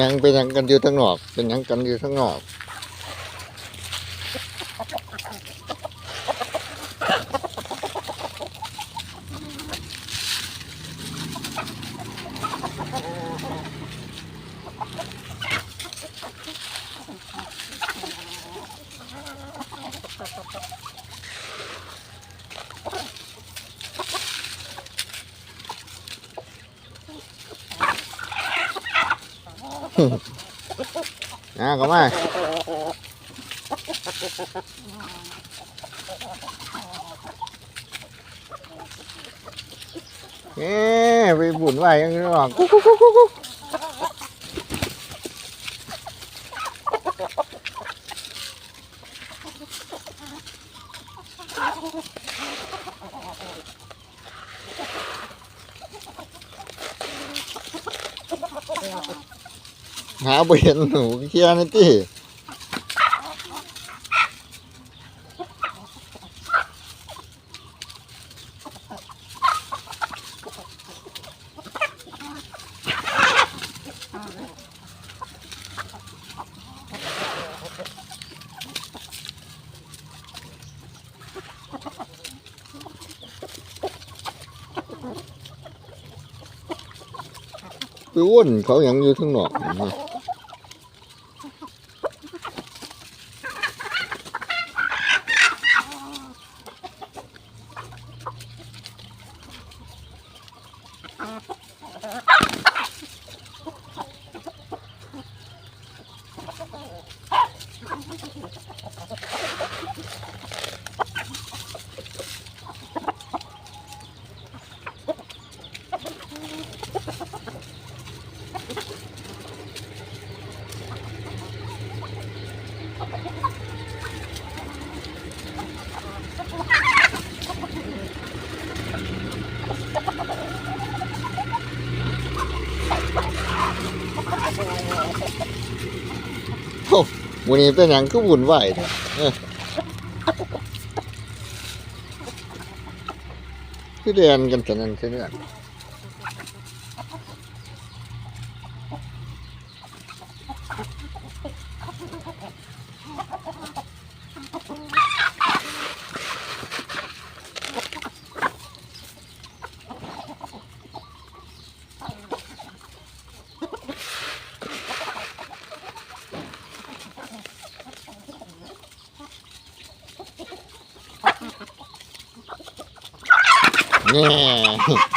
ยังเป็นยังกันอยู่ทั้งนอก เป็นยังกันอยู่ทั้งนอก นะก็มาเอ๊ไปบุญไหวยังไงหรอก หาบ่เห็นหนูเคียนี่ติไปวนเขายังอยู่ทั้งนอกนะ โอ้วันนี้เป็นหยังก็บุญไหวแท้เออคือเรียนกันแต่นั้นแค่นั้ นแน่